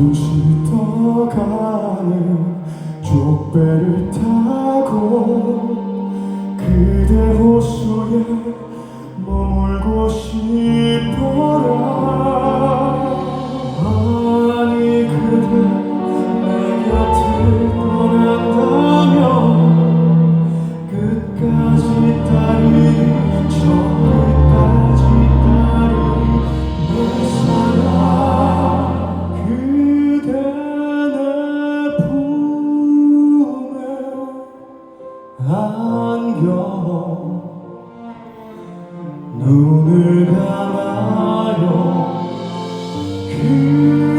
두둥실 떠가는 족배를 타고 그대 호수에 안겨 눈을 감아요. 그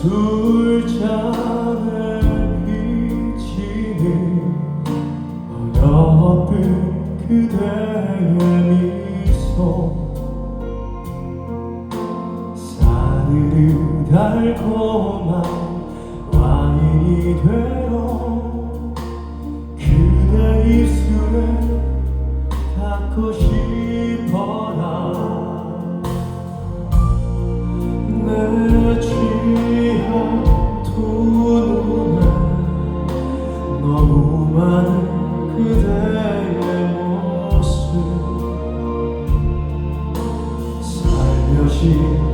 술잔에 비치는 어여쁜 그대의 미소. 사르르 달콤한 와인이 되어 그대 입술에 닿고 싶어라. 내 그대의 모습 살며시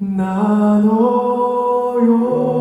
なのよ。